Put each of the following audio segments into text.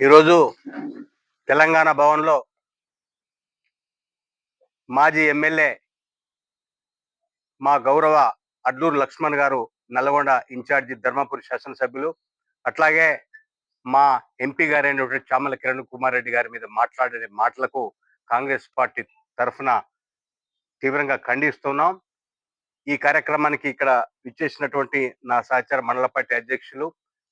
ఈరోజు తెలంగాణ భవన్లో మాజీ ఎమ్మెల్యే మా గౌరవ అడ్లూరు లక్ష్మణ్ గారు నల్గొండ ఇన్ఛార్జి ధర్మపురి శాసనసభ్యులు అట్లాగే మా ఎంపీ గారైనటువంటి చామల కిరణ్ కుమార్ రెడ్డి గారి మీద మాట్లాడే మాటలకు కాంగ్రెస్ పార్టీ తరఫున తీవ్రంగా ఖండిస్తున్నాం. ఈ కార్యక్రమానికి ఇక్కడ విచ్చేసినటువంటి నా సహచార మండల పార్టీ అధ్యక్షులు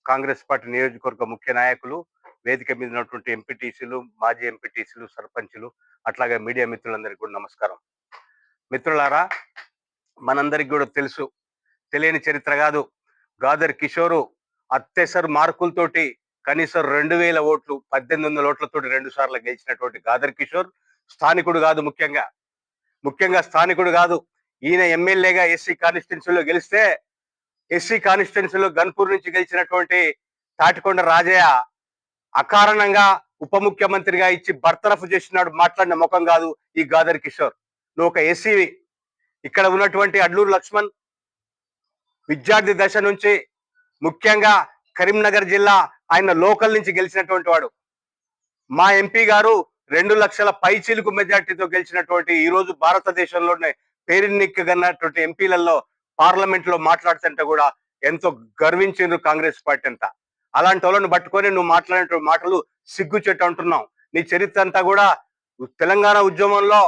కాంగ్రెస్ పార్టీ నియోజకవర్గ ముఖ్య నాయకులు వేదిక మీద ఉన్నటువంటి ఎంపీటీసీలు మాజీ ఎంపీటీసీలు సర్పంచులు అట్లాగే మీడియా మిత్రులందరికీ కూడా నమస్కారం. మిత్రులారా మనందరికి కూడా తెలుసు తెలియని చరిత్ర కాదు. గాదర్ కిషోరు అత్యసర్ మార్కులతోటి కనీసం రెండు వేల ఓట్లు పద్దెనిమిది వందల ఓట్లతో రెండు సార్లు గెలిచినటువంటి గాదర్ కిషోర్ స్థానికుడు కాదు ముఖ్యంగా. ముఖ్యంగా స్థానికుడు కాదు. ఈయన ఎమ్మెల్యేగా ఎస్సీ కాన్స్టిట్యున్సీలో గెలిస్తే ఎస్సీ కాన్స్టిట్యున్సీలో గన్పూర్ నుంచి గెలిచినటువంటి తాటికొండ రాజయ్య అకారణంగా ఉప ముఖ్యమంత్రిగా ఇచ్చి బర్తరఫ్ చేసినాడు మాట్లాడిన ముఖం కాదు ఈ గాదర్ కిషోర్. నువ్వు ఒక ఎస్సీవి. ఇక్కడ ఉన్నటువంటి అడ్లూరు లక్ష్మణ్ విద్యార్థి దశ నుంచి ముఖ్యంగా కరీంనగర్ జిల్లా ఆయన లోకల్ నుంచి గెలిచినటువంటి వాడు. మా ఎంపీ గారు రెండు లక్షల పై చిలుకు మెజార్టీతో గెలిచినటువంటి ఈ రోజు భారతదేశంలోనే పేరెన్నికగన్నటువంటి ఎంపీలలో పార్లమెంట్లో మాట్లాడుతుంటే కూడా ఎంతో గర్వించిండ్రు కాంగ్రెస్ పార్టీ అంతా. అలాంటి వాళ్ళని పట్టుకొని నువ్వు మాట్లాడే మాటలు సిగ్గు చెట్టు అంటున్నావు. నీ చరిత్ర అంతా కూడా తెలంగాణ ఉద్యమంలో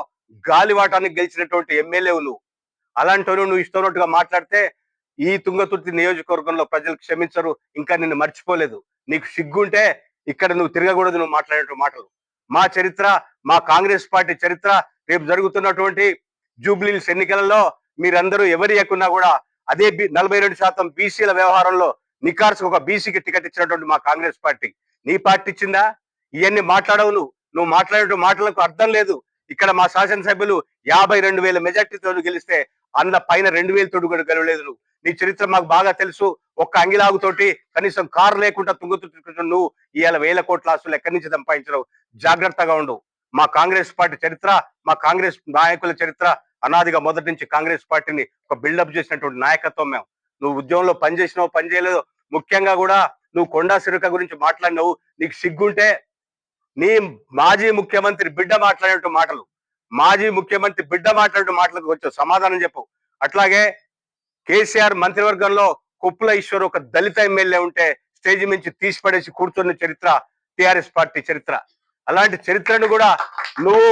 గాలివాటానికి గెలిచినటువంటి ఎమ్మెల్యేవు నువ్వు. అలాంటి వాళ్ళు నువ్వు ఇష్టమైనట్టుగా మాట్లాడితే ఈ తుంగతుర్తి నియోజకవర్గంలో ప్రజలు క్షమించరు ఇంకా నిన్ను మర్చిపోలేదు. నీకు సిగ్గుంటే ఇక్కడ నువ్వు తిరగకూడదు నువ్వు మాట్లాడేట మాటలు. మా చరిత్ర మా కాంగ్రెస్ పార్టీ చరిత్ర రేపు జరుగుతున్నటువంటి జూబ్లీల్స్ ఎన్నికలలో మీరందరూ ఎవరి ఎక్కున్నా కూడా అదే బి- నలభై రెండు శాతం బీసీల వ్యవహారంలో నికార్స్ ఒక బీసీకి టికెట్ ఇచ్చినటువంటి మా కాంగ్రెస్ పార్టీ. నీ పార్టీ ఇచ్చిందా? ఇవన్నీ మాట్లాడవు నువ్వు. నువ్వు మాట్లాడే మాటలకు అర్థం లేదు. ఇక్కడ మా శాసనసభ్యులు యాభై రెండు వేల మెజార్టీతో గెలిస్తే అందులో పైన రెండు వేల తోడు కూడా గెలవలేదు నువ్వు. నీ చరిత్ర మాకు బాగా తెలుసు. ఒక్క అంగిలాగుతోటి కనీసం కారు లేకుండా తుంగుతుంటున్న నువ్వు ఇవాళ వేల కోట్ల ఆస్తులు ఎక్కడి నుంచి సంపాదించడం జాగ్రత్తగా ఉండు. మా కాంగ్రెస్ పార్టీ చరిత్ర మా కాంగ్రెస్ నాయకుల చరిత్ర అనాదిగా మొదటి నుంచి కాంగ్రెస్ పార్టీని ఒక బిల్డప్ చేసినటువంటి నాయకత్వం మేము. నువ్వు ఉద్యమంలో పనిచేసినావు పని చేయలేదు ముఖ్యంగా కూడా నువ్వు కొండా సిరుక గురించి మాట్లాడినావు నీకు సిగ్గుంటే నీ మాజీ ముఖ్యమంత్రి బిడ్డ మాట్లాడేట మాటలు. మాజీ ముఖ్యమంత్రి బిడ్డ మాట్లాడే మాటలకు కొంచెం సమాధానం చెప్పు అట్లాగే కేసీఆర్ మంత్రివర్గంలో కుప్పుల ఈశ్వర్ ఒక దళిత ఎమ్మెల్యే ఉంటే స్టేజ్ నుంచి తీసిపడేసి కూర్చున్న చరిత్ర టిఆర్ఎస్ పార్టీ చరిత్ర. అలాంటి చరిత్రను కూడా నువ్వు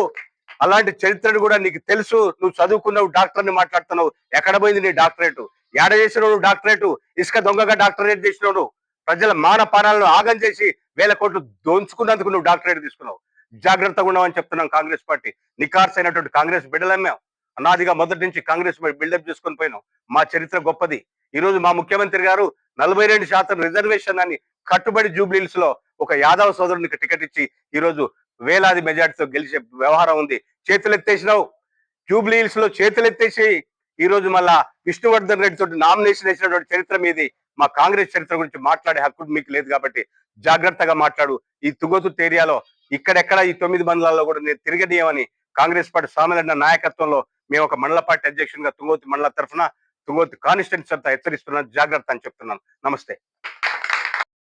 అలాంటి చరిత్రను కూడా నీకు తెలుసు నువ్వు చదువుకున్నావు డాక్టర్ని మాట్లాడుతున్నావు ఎక్కడ పోయింది నీ డాక్టరేటు? ఏడ చేసినోడు డాక్టరేటు? డాక్టరేట్ ఇసుక దొంగగా డాక్టరేట్ చేసినోడు? ప్రజల మాన పానాలను ఆగం చేసి వేల కోట్లు దోంచుకున్నందుకు నువ్వు డాక్టరేట్ తీసుకున్నావు. జాగ్రత్తగా ఉన్నావని చెప్తున్నాం కాంగ్రెస్ పార్టీ. నికార్స్ అయినటువంటి కాంగ్రెస్ బిడ్డలం అనాదిగా మొదటి నుంచి కాంగ్రెస్ బిల్డప్ చేసుకొని పోయినాం. మా చరిత్ర గొప్పది. ఈ రోజు మా ముఖ్యమంత్రి గారు నలభై రెండు శాతం రిజర్వేషన్ అని కట్టుబడి జూబ్లీల్స్లో ఒక యాదవ్ సోదరునికి టికెట్ ఇచ్చి ఈ రోజు వేలాది మెజార్టీతో గెలిచే వ్యవహారం ఉంది. చేతులు ఎత్తేసినావు జూబ్లీహిల్స్లో చేతులు ఎత్తేసి ఈ రోజు మళ్ళా విష్ణువర్ధన్ రెడ్డి తోటి నామినేషన్ వేసినటువంటి చరిత్ర మీది మా కాంగ్రెస్ చరిత్ర గురించి మాట్లాడే హక్కు మీకు లేదు కాబట్టి జాగ్రత్తగా మాట్లాడు. ఈ తుంగతుర్తి ఏరియాలో ఇక్కడెక్కడ ఈ తొమ్మిది మండలాల్లో కూడా నేను తిరగనీయమని కాంగ్రెస్ పార్టీ సామాన్య నాయకత్వంలో మేము ఒక మండల పార్టీ అధ్యక్షునిగా తుంగోతి మండల తరఫున తుంగోతి కాన్స్టిట్యూన్స్ అంతా హెచ్చరిస్తున్నాను. జాగ్రత్త అని చెప్తున్నాను. నమస్తే.